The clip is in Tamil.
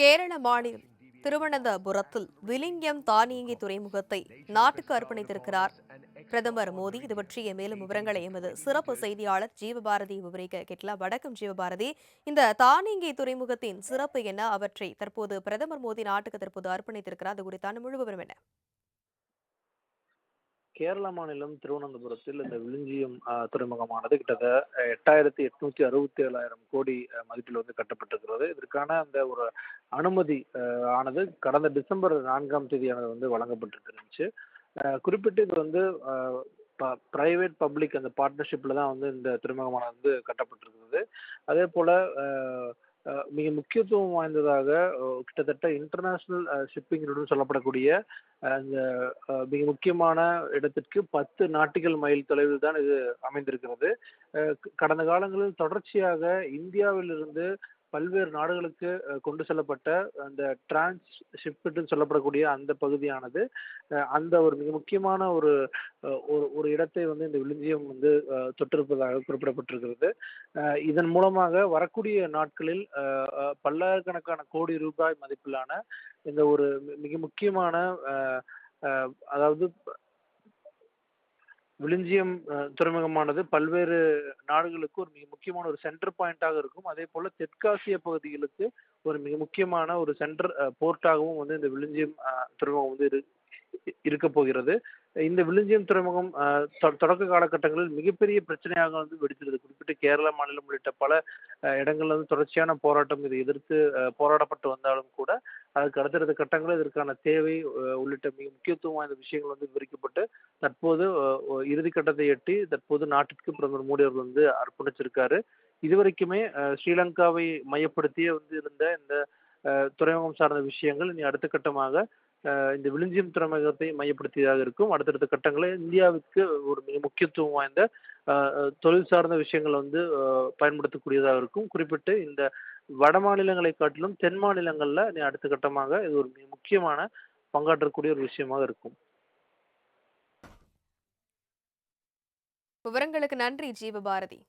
கேரள மாநிலம் திருவனந்தபுரத்தில் விலிங்கம் தானியங்கி துறைமுகத்தை நாட்டுக்கு அர்ப்பணித்திருக்கிறார். பிரதமர் மோடி இது பற்றிய மேலும் விவரங்களை எமது சிறப்பு செய்தியாளர் ஜீவபாரதி விவரிக்க கேட்கலாம். வணக்கம் ஜீவபாரதி. இந்த தானியங்கி துறைமுகத்தின் சிறப்பு என்ன? அவற்றை தற்போது பிரதமர் மோடி நாட்டுக்கு தற்போது அர்ப்பணித்திருக்கிறார். அது குறித்தான முழு விவரம் என்ன? கேரள மாநிலம் திருவனந்தபுரத்தில் இந்த விழுஞ்சியம் துறைமுகமானது கிட்டத்தட்ட எட்டாயிரத்தி எட்நூத்தி அறுபத்தி ஏழாயிரம் கோடி மதிப்பில் வந்து கட்டப்பட்டிருக்கிறது. இதற்கான அந்த ஒரு அனுமதி ஆனது கடந்த டிசம்பர் நான்காம் தேதியானது வந்து வழங்கப்பட்டிருந்துச்சு. இருந்துச்சு குறிப்பிட்டு இது வந்து பிரைவேட் பப்ளிக் அந்த பார்ட்னர்ஷிப்ல தான் வந்து இந்த துறைமுகமானது வந்து கட்டப்பட்டிருக்கிறது. அதே போல மிக முக்கியத்துவம் வாய்ந்ததாக கிட்டத்தட்ட இன்டர்நேஷனல் ஷிப்பிங் சொல்லப்படக்கூடிய அஹ், இந்த அஹ், மிக முக்கியமான இடத்திற்கு பத்து நாட்டிகள் மைல் தொலைவில் தான் இது அமைந்திருக்கிறது. அஹ் கடந்த காலங்களில் தொடர்ச்சியாக இந்தியாவிலிருந்து பல்வேறு நாடுகளுக்கு கொண்டு செல்லப்பட்ட அந்த டிரான்ஸ் ஷிப்னு சொல்லப்படக்கூடிய அந்த பகுதியானது அந்த ஒரு மிக முக்கியமான ஒரு ஒரு ஒரு இடத்தை வந்து இந்த விழுஞ்சியம் வந்து தொட்டிருப்பதாக குறிப்பிடப்பட்டிருக்கிறது. இதன் மூலமாக வரக்கூடிய நாட்களில் பல்லாயிரக்கணக்கான கோடி ரூபாய் மதிப்பிலான இந்த ஒரு மிக முக்கியமான அதாவது விழுஞ்சியம் துறைமுகமானது பல்வேறு நாடுகளுக்கு ஒரு மிக முக்கியமான ஒரு சென்டர் பாயிண்டாக இருக்கும். அதே போல தெற்காசிய பகுதிகளுக்கு ஒரு மிக முக்கியமான ஒரு சென்டர் போர்ட்டாகவும் வந்து இந்த விழுஞ்சியம் துறைமுகம் வந்து இரு இருக்க போகிறது. இந்த விழுஞ்சியம் துறைமுகம் தொடக்க காலகட்டங்களில் மிகப்பெரிய பிரச்சனையாக வந்து வெடித்தது. குறிப்பிட்டு கேரள மாநிலம் உள்ளிட்ட பல இடங்கள்ல வந்து தொடர்ச்சியான போராட்டம் இதை எதிர்த்து போராடப்பட்டு வந்தாலும் கூட அதுக்கு அடுத்தடுத்த கட்டங்களில் இதற்கான தேவை உள்ளிட்ட மிக முக்கியத்துவம் வாய்ந்த விஷயங்கள் வந்து விவரிக்கப்பட்டு தற்போது அஹ், இறுதி கட்டத்தை எட்டி தற்போது நாட்டிற்கு பிரதமர் மோடி அவர்கள் வந்து அர்ப்பணிச்சிருக்காரு. இதுவரைக்குமே ஸ்ரீலங்காவை மையப்படுத்தியே வந்து இருந்த இந்த துறைமுகம் சார்ந்த விஷயங்கள் இனி அடுத்த கட்டமாக இந்த விழுஞ்சியம் துறைமுகத்தை மையப்படுத்தியதாக இருக்கும். அடுத்தடுத்த கட்டங்களில் இந்தியாவுக்கு ஒரு மிக முக்கியத்துவம் வாய்ந்த தொழில் சார்ந்த விஷயங்கள் வந்து பயன்படுத்தக்கூடியதாக இருக்கும். குறிப்பிட்டு இந்த வட மாநிலங்களை காட்டிலும் தென் மாநிலங்களில் அடுத்த கட்டமாக இது ஒரு மிக முக்கியமான பங்காற்றக்கூடிய ஒரு விஷயமாக இருக்கும். விவரங்களுக்கு நன்றி ஜீவபாரதி.